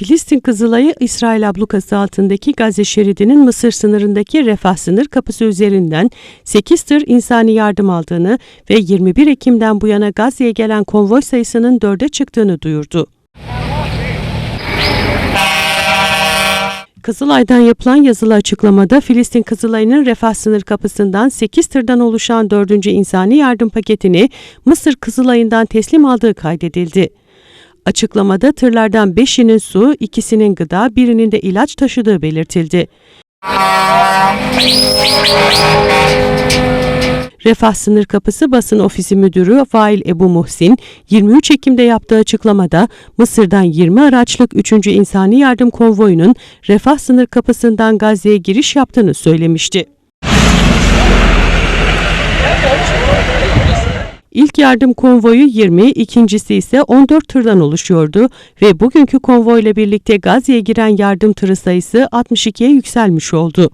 Filistin Kızılay'ı İsrail ablukası altındaki Gazze şeridinin Mısır sınırındaki Refah sınır kapısı üzerinden 8 tır insani yardım aldığını ve 21 Ekim'den bu yana Gazze'ye gelen konvoy sayısının 4'e çıktığını duyurdu. Kızılay'dan yapılan yazılı açıklamada Filistin Kızılay'ın Refah sınır kapısından 8 tırdan oluşan 4. insani yardım paketini Mısır Kızılay'ından teslim aldığı kaydedildi. Açıklamada tırlardan 5'inin su, ikisinin gıda, birinin de ilaç taşıdığı belirtildi. Refah Sınır Kapısı Basın Ofisi Müdürü Vail Ebu Muhsin, 23 Ekim'de yaptığı açıklamada Mısır'dan 20 araçlık 3. İnsani Yardım Konvoyu'nun Refah Sınır Kapısı'ndan Gazze'ye giriş yaptığını söylemişti. İlk yardım konvoyu 20, ikincisi ise 14 tırdan oluşuyordu ve bugünkü konvoyla birlikte Gazze'ye giren yardım tırı sayısı 62'ye yükselmiş oldu.